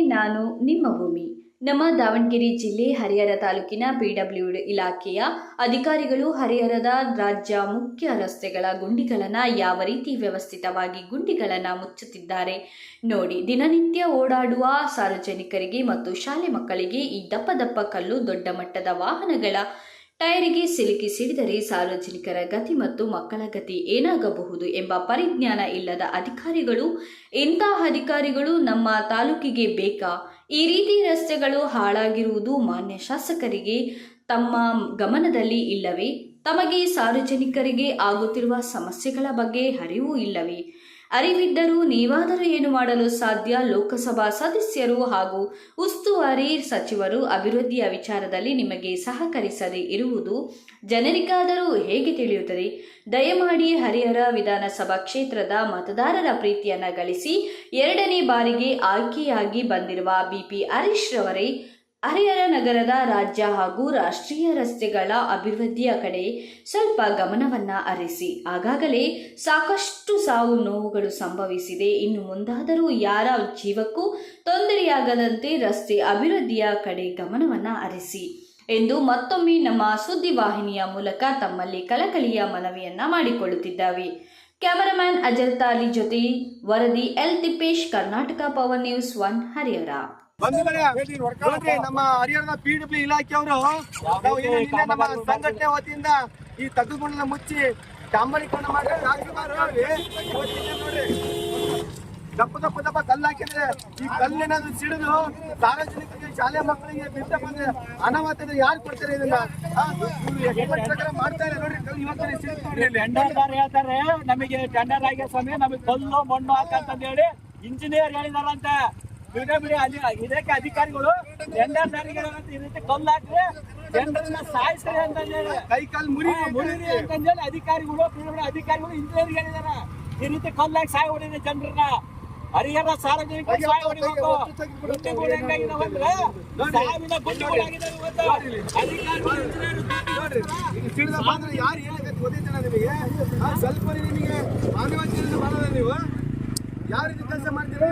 ನಾನು ನಿಮ್ಮ ಭೂಮಿ. ನಮ್ಮ ದಾವಣಗೆರೆ ಜಿಲ್ಲೆ ಹರಿಹರ ತಾಲೂಕಿನ ಪಿಡಬ್ಲ್ಯೂ ಇಲಾಖೆಯ ಅಧಿಕಾರಿಗಳು ಹರಿಹರದ ರಾಜ್ಯ ಮುಖ್ಯ ರಸ್ತೆಗಳ ಗುಂಡಿಗಳನ್ನು ಯಾವ ರೀತಿ ವ್ಯವಸ್ಥಿತವಾಗಿ ಗುಂಡಿಗಳನ್ನು ಮುಚ್ಚುತ್ತಿದ್ದಾರೆ ನೋಡಿ. ದಿನನಿತ್ಯ ಓಡಾಡುವ ಸಾರ್ವಜನಿಕರಿಗೆ ಮತ್ತು ಶಾಲೆ ಮಕ್ಕಳಿಗೆ ಈ ದಪ್ಪ ದಪ್ಪ ಕಲ್ಲು ದೊಡ್ಡ ಮಟ್ಟದ ವಾಹನಗಳ ಟೈರಿಗೆ ಸಿಲುಕಿ ಸಿಡಿದರೆ ಸಾರ್ವಜನಿಕರ ಗತಿ ಮತ್ತು ಮಕ್ಕಳ ಗತಿ ಏನಾಗಬಹುದು ಎಂಬ ಪರಿಜ್ಞಾನ ಇಲ್ಲದ ಅಧಿಕಾರಿಗಳು, ಇಂತಹ ಅಧಿಕಾರಿಗಳು ನಮ್ಮ ತಾಲೂಕಿಗೆ ಬೇಕಾ? ಈ ರೀತಿ ರಸ್ತೆಗಳು ಹಾಳಾಗಿರುವುದು ಮಾನ್ಯ ಶಾಸಕರಿಗೆ ತಮ್ಮ ಗಮನದಲ್ಲಿ ಇಲ್ಲವೇ? ತಮಗೆ ಸಾರ್ವಜನಿಕರಿಗೆ ಆಗುತ್ತಿರುವ ಸಮಸ್ಯೆಗಳ ಬಗ್ಗೆ ಅರಿವು ಇಲ್ಲವೇ? ಅರಿವಿದ್ದರೂ ನೀವಾದರೂ ಏನು ಮಾಡಲು ಸಾಧ್ಯ? ಲೋಕಸಭಾ ಸದಸ್ಯರು ಹಾಗೂ ಉಸ್ತುವಾರಿ ಸಚಿವರು ಅಭಿವೃದ್ಧಿಯ ವಿಚಾರದಲ್ಲಿ ನಿಮಗೆ ಸಹಕರಿಸದೆ ಇರುವುದು ಜನರಿಗಾದರೂ ಹೇಗೆ ತಿಳಿಯುತ್ತದೆ? ದಯಮಾಡಿ ಹರಿಹರ ವಿಧಾನಸಭಾ ಕ್ಷೇತ್ರದ ಮತದಾರರ ಪ್ರೀತಿಯನ್ನು ಗಳಿಸಿ ಎರಡನೇ ಬಾರಿಗೆ ಆಯ್ಕೆಯಾಗಿ ಬಂದಿರುವ ಬಿಪಿ ಹರೀಶ್ ರವರೇ ಹರಿಹರ ನಗರದ ರಾಜ್ಯ ಹಾಗೂ ರಾಷ್ಟ್ರೀಯ ರಸ್ತೆಗಳ ಅಭಿವೃದ್ಧಿಯ ಕಡೆ ಸ್ವಲ್ಪ ಗಮನವನ್ನ ಅರಿಸಿ ಆಗಾಗಲೇ ಸಾಕಷ್ಟು ಸಾವು ನೋವುಗಳು ಸಂಭವಿಸಿದೆ. ಇನ್ನು ಮುಂದಾದರೂ ಯಾರ ಜೀವಕ್ಕೂ ತೊಂದರೆಯಾಗದಂತೆ ರಸ್ತೆ ಅಭಿವೃದ್ಧಿಯ ಕಡೆ ಗಮನವನ್ನ ಅರಿಸಿ ಎಂದು ಮತ್ತೊಮ್ಮೆ ನಮ್ಮ ಸುದ್ದಿವಾಹಿನಿಯ ಮೂಲಕ ತಮ್ಮಲ್ಲಿ ಕಲಕಲಿಯ ಮನವಿಯನ್ನ ಮಾಡಿಕೊಳ್ಳುತ್ತಿದ್ದಾವೆ. ಕ್ಯಾಮರಾಮ್ಯಾನ್ ಅಜರ್ ತಾಲಿ ಜೊತೆ ವರದಿ L Tippesh, Karnataka power news one, Harihara. ಬಂಧುಗಳೇ ನಮ್ಮ ಹರಿಹರದ ಪಿ ಡಬ್ಲ್ಯೂ ಇಲಾಖೆಯವರು ನಾವು ನಮ್ಮ ಸಂಘಟನೆ ವತಿಯಿಂದ ಈ ತಗ್ಗುಗಳನ್ನ ಮುಚ್ಚಿ ಡಾಂಬರೀಕರಣ ಮಾಡಿ ದಪ್ಪ ದಪ್ಪ ದಪ್ಪ ಕಲ್ಲು ಹಾಕಿದ್ರೆ ಈ ಕಲ್ಲಿನದು ಸಿಡಿದು ಸಾರ್ವಜನಿಕರಿಗೆ ಶಾಲೆ ಮಕ್ಕಳಿಗೆ ಬಿಟ್ಟ ಬಂದ್ರೆ ಅನಾಹುತ ಯಾರು ಕೊಡ್ತಾರೆ ಇದನ್ನ? ಆ, ಇವ್ರು expert ಪ್ರಕಾರ ಮಾಡ್ತಾ ಇಲ್ಲ ನೋಡ್ರಿ ಕಲ್ಲು ಇವತ್ತಿನ ಸಿಡಿದು ನೋಡ್ರಿ ಇಲ್ಲಿ ಹೇಳ್ತಾರೆ ನಮಗೆ ಟೆಂಡರ್ ಆಗಿ ಸ್ವಾಮಿ ನಮಗೆ ಕಲ್ಲು ಮಣ್ಣು ಹಾಕಂತ ಹೇಳಿ ಇಂಜಿನಿಯರ್ ಹೇಳಿದಾರಂತ. ಬಿಡಿ ಬಿಡಿ ಅಲ್ಲಿ ಇದಕ್ಕೆ ಅಧಿಕಾರಿಗಳು ಜನರ ಈ ರೀತಿ ಕಲ್ಲು ಹಾಕ್ರೆ ಜನರನ್ನ ಸಾಯಿಸ್ತಾರೆ ಅಂತ ಹೇಳಿ. ಕೈ ಕಾಲು ಮುರಿ ಮುರಿರಿ ಅಂತಂದೇಳಿ ಅಧಿಕಾರಿಗಳು ಅಧಿಕಾರಿಗಳು ಇಂಜಿನಿಯರ್ ಹೇಳಿದಾರ. ಈ ರೀತಿ ಕಲ್ಲು ಹಾಕಿ ಸಾಯಿ ಹೊಡಿದೆ ಜನರನ್ನ. ಹರಿಹರ ಸಾರ್ವಜನಿಕ ಸಾಯಿ ಹೊಡಿಬೇಕು. ಗುಂಡಿಗಳು ಹೆಂಗಾಗಿದಾವಂದ್ರೆ ಸಾವಿನ ಗುಂಡಿಗಳಾಗಿದಾವೆ ಇವತ್ತು. ಅಧಿಕಾರಿಗಳು ಇಂಜಿನಿಯರ್ ನೋಡ್ರಿ ಈಗ ಸಿಡಿದ ಬಂದ್ರೆ ಯಾರು ಏನಕ್ಕೆ ನಿಮಗೆ. ಸ್ವಲ್ಪ ನಿಮಗೆ ಮಾನವತೆಯಿಂದ ಮಾಡೋದ ನೀವು. ಯಾವ ರೀತಿ ಕೆಲಸ ಮಾಡ್ತೀರಿ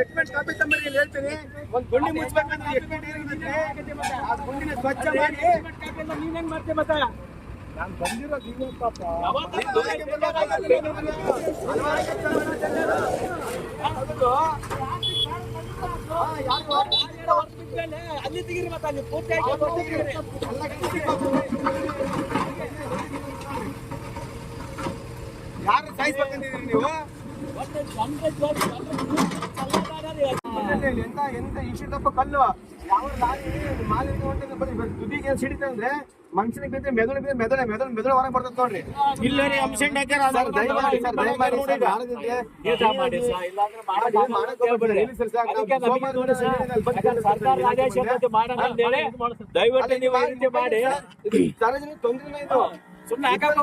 ಎಕ್ಸ್ಪೆಂಟ್ ಕಾಪಿ ಇಲ್ಲಿ ಹೇಳ್ತೀನಿ. ಒಂದ್ ಗುಂಡಿ ಮುಚ್ಚಬೇಕಂದ್ರೆ ಎಕ್ಸ್ಪೆಂಟ್ ಮತ್ತೆ ಆ ಗುಂಡಿನ ಸ್ವಚ್ಛ ಮಾಡಿ. ನೀನೇನ್ ಮಾಡ್ತೀಯ ಮತ್ತೆ ನಾನು ಬಂದಿರೋ ಮತ್ತೆ ಅಲ್ಲಿ ಯಾರು ಸಾಯಿಸ್ಬೇಕಂತಿದ್ದೀರಿ ನೀವು? ಎಂತ ಎಂತ ಕಲ್ಲು? ಯಾವ ತುದಿಗೆ ಮನುಷ್ಯನಿಗೆ ಬಿದ್ದರೆ ಮೆದುಳು ಬಿದ್ದರೆ ಮೆದುಳೆ ಮೆದುಳು ಮೆದುಳು ಹೊರಗೆ ಬರ್ತದೆ ನೋಡ್ರಿ. ಇಲ್ಲ ರೀ, ಅಂಶಂಡ್ ಹಾಕ್ಯಾರ, ಸರ್ ದಯಮಾಡಿ ಸರ್ ದಯಮಾಡಿ ಸರ್ ಆಳದಿದ್ರೆ ಕೆಲಸ ಮಾಡಿ ದಯವಿಟ್ಟು ನೀವು ತೊಂದ್ರೆ ಇದು. ಸುಮ್ಮನೆ. ಯಾಕಂದ್ರೆ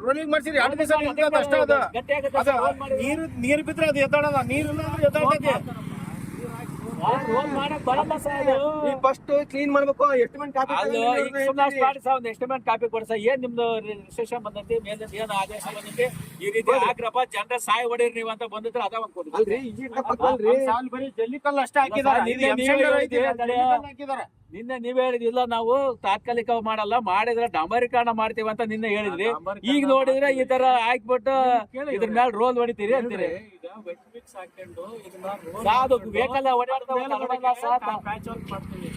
ರೋಲಿಂಗ್ ಮಾಡ್ಸಿರಿ ಎರಡು ದಿವಸ ಅಷ್ಟೇ ಅದು ನೀರು ನೀರು ಬಿದ್ರೆ ಅದು ಎದ್ದಾಡಲ್ಲ ನೀರು ಎದ್ದಾಡ್ತೈತಿ ರೋಲ್ ಮಾಡಕ್ ಬರಲ್ಲ ಸರ್ ಅದು ಈ ಫಸ್ಟ್ ಕ್ಲೀನ್ ಮಾಡ್ಬೇಕು ಎಸ್ಟಿಮೇಟ್ ಕಾಪಿ ಒಂದ್ ಒಂದು ಎಸ್ಟಿಮೇಟ್ ಕಾಪಿ ಕೊಡ್ಸ ಏನ್ ನಿಮ್ದು ರಿಜಿಸ್ಟ್ರೇಷನ್ ಬಂದೈತಿ ಮೇಲೆ ಏನ್ ಆದೇಶ ಬಂದೈತಿ? ಈ ರೀತಿ ಹಾಕ್ರಪ್ಪ ಜನರ ಸಾಯ್ ಹೊಡೀರಿ ನೀವು ಅಂತ ಬಂದಿದ್ರೆ ಅದ ಒಂದ್ ಬರೀ ಜಲ್ಲಿ ಕಲ್ಲು ಅಷ್ಟೇ ಹಾಕಿದಾರೆ. ನಿನ್ನೆ ನೀವೇ ಹೇಳಿದಿಲ್ಲ ನಾವು ತಾತ್ಕಾಲಿಕ ಮಾಡಲ್ಲ ಮಾಡಿದ್ರೆ ಡಾಂಬರೀಕರಣ ಮಾಡ್ತೀವಿ ಅಂತ ನಿನ್ನೆ ಹೇಳಿದ್ರಿ. ಈಗ ನೋಡಿದ್ರೆ ಈ ತರ ಹಾಕ್ಬಿಟ್ಟು ಇದ್ರ ಮೇಲೆ ರೋಲ್ ಹೊಡಿತೀರಿ ಅಂತೀರಿ.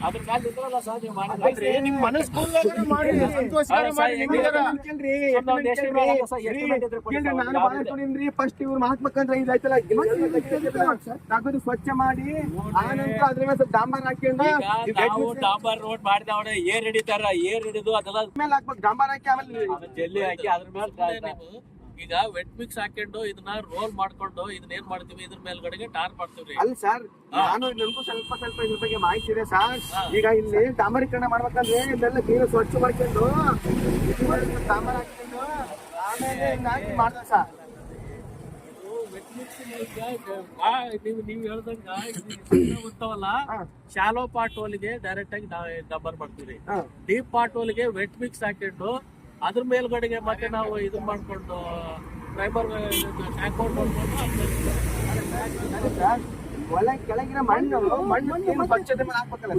ಅದ್ರ ಇದ್ರಲ್ಲ ನೀವು ಮಾಡಿದ್ರೆ. ಮನಸ್ಸು ಮಾಡಿ ಮಾಡಿ ನಾನು ಫಸ್ಟ್ ಇವ್ರು ಮಹಾತ್ಮಕಂದ್ರ ಇದಾಯ್ತಲ್ಲ ತಗದು ಸ್ವಚ್ಛ ಮಾಡಿ ಆನಂತರ ಅದ್ರ ಮೇಲೆ ಸ್ವಲ್ಪ ಡಾಂಬರ್ ಹಾಕೊಂಡು ನಾವು ಡಾಂಬರ್ ರೋಡ್ ಮಾಡಿದವಣ ಏರ್ ಹಿಡಿತಾರ ಏರ್ ಹಿಡಿದು ಅದೆಲ್ಲ ಮೇಲೆ ಹಾಕ್ಬೇಕು ಡಾಂಬರ್ ಹಾಕಿ ಆಮೇಲೆ ಜಲ್ಲಿ ಹಾಕಿ ಅದ್ರ ಮೇಲೆ ಈಗ ವೆಟ್ ಮಿಕ್ಸ್ ಹಾಕೊಂಡು ಇದನ್ನ ರೋಲ್ ಮಾಡ್ಕೊಂಡು ಇದನ್ನ ಏನ್ ಮಾಡ್ತೀವಿ? ಇದ್ರ ಮೇಲ್ಗಡೆಗೆ ಟಾರ್ ಮಾಡ್ತೀವಿ ಅಲ್ಲ ಸರ್ ನಾನು ನನಗೂ ಸ್ವಲ್ಪ ಸ್ವಲ್ಪ ಇದ್ರ ಬಗ್ಗೆ ಮಾಹಿತಿ ಇದೆ ಸರ್ ಈಗ ಇಲ್ಲಿ ಡಾಂಬರೀಕರಣ ಮಾಡ್ಬೇಕಂದ್ರೆ ಇದೆಲ್ಲ ನೀರು ಸ್ವಚ್ಛ ಮಾಡ್ಕೊಂಡು ಇದು ಹಾಕೊಂಡು ಆಮೇಲೆ ಹಿಂಗಾಗಿ ಮಾಡ್ದೆ ಸರ್ ವೆಟ್ ಮಿಕ್ಸ್ ನೀವು ನೀವು ಹೇಳ್ದಂಗ ಬರ್ತಾವಲ್ಲ ಹಾ. ಶಾಲೋ ಪಾರ್ಟ್ ಹೋಲಿಗೆ ಡೈರೆಕ್ಟ್ ಆಗಿ ಡಬ್ಬರ್ ಮಾಡ್ತೀವಿ. ಡೀಪ್ ಪಾರ್ಟ್ ಹೋಲಿಗೆ ವೆಟ್ ಮಿಕ್ಸ್ ಹಾಕೊಂಡು ಅದ್ರ ಮೇಲ್ಗಡೆಗೆ ಮತ್ತೆ ನಾವು ಇದು ಮಾಡ್ಕೊಂಡು ಡ್ರೈವರ್ ಟ್ಯಾಂಕ್ ಒಳ್ಳೆ ಕೆಳಗಿನ ಮಣ್ಣು ಮಣ್ಣು ಏನು ಸ್ವಚ್ಛತೆ ಮೇಲೆ ಹಾಕ್ಬೇಕಲ್ಲ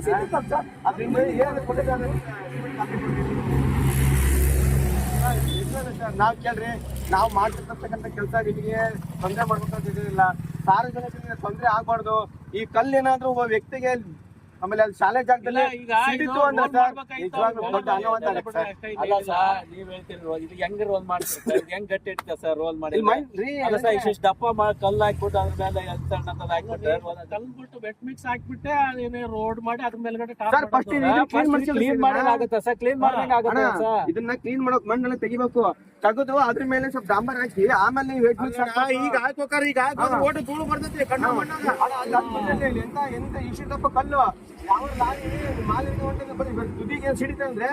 ಸರ್ ಅದರಿಂದ ಏನು ಕೊಟ್ಟಿದ್ದಾರೆ ನಾವ್ ಕೇಳ್ರಿ ನಾವು ಮಾಡ್ತಿರ್ತಕ್ಕಂಥ ಕೆಲಸ ನಿಮಗೆ ತೊಂದರೆ ಮಾಡ್ಬೇಕಂತಿಲ್ಲ ಸಾರ್ವಜನಿಕರಿಗೆ ತೊಂದರೆ ಆಗ್ಬಾರ್ದು ಈ ಕಲ್ಲು ಏನಾದರೂ ಒಬ್ಬ ವ್ಯಕ್ತಿಗೆ ಆಮೇಲೆ ಅಲ್ಲಿ ಶಾಲೆ ಜಾಗದಲ್ಲಿ ಸಿಡಿತು ಅಂದ್ರೆ ಸರ್ ನಿಜವಾಗ್ಲೂ ದೊಡ್ಡ ಅನುವಂತ ಸರ್. ಅಲ್ಲ ಸರ್ ನೀವ್ ಹೇಳ್ತೀರಿ ಇದು ಹೆಂಗ್ ರೋಲ್ ಮಾಡ್ತೀರಿ? ಇದು ಹೆಂಗ್ ಗಟ್ಟಿ ಇರ್ತದೆ ಸರ್ ರೋಲ್ ಮಾಡಿ? ಇಲ್ಲಿ ಮಣ್ಣ್ ರೀ ಅಲ್ಲ ಸರ್ ಇಷ್ಟು ದಪ್ಪ ಮಾಡಿ ಕಲ್ಲು ಹಾಕ್ಬಿಟ್ಟು ಅದ್ರ ಮೇಲೆ ಎತ್ತಣ್ಣದ ಹಾಕ್ಬಿಟ್ಟು ಕಲ್ಬಿಟ್ಟು ವೆಟ್ ಮಿಕ್ಸ್ ಹಾಕ್ಬಿಟ್ಟೆ ಅದೇನೇ ರೋಡ್ ಮಾಡಿ ಅದ್ರ ಮೇಲ್ಗಡೆ ಸರ್ ಫಸ್ಟ್ ಕ್ಲೀನ್ ಕ್ಲೀನ್ ಮಾಡೋದಾಗುತ್ತೆ ಸರ್? ಕ್ಲೀನ್ ಮಾಡ್ದಂಗೆ ಆಗುತ್ತೆ ಸರ್? ಇದನ್ನ ಕ್ಲೀನ್ ಮಾಡೋಕೆ ಮಣ್ಣೆಲ್ಲ ತೆಗಿಬೇಕು. ತಗದು ಅದ್ರ ಮೇಲೆ ಸ್ವಲ್ಪ ಡಾಂಬರ್ ಹಾಕಿ ಆಮೇಲೆ ನೀವು ವೆಟ್ ಮಿಕ್ಸ್ ಈಗ ಹಾಕ್ಬೇಕಾರೆ ಈಗ ಹಾಕೋದು ಓಟು ಧೂಳು ಬರ್ತೈತಿ ಕಣ್ಣು ಎಂತ ಎಂತ ಇಷ್ಟು ದಪ್ಪ ಕಲ್ಲು? ಯಾವ ಲಾರಿ ಮಾಲಿನ್ಯ ಹೊಂಟಿದೆ ಬರೀ ತುದಿಗೆ ಸಿಡಿತ ಅಂದ್ರೆ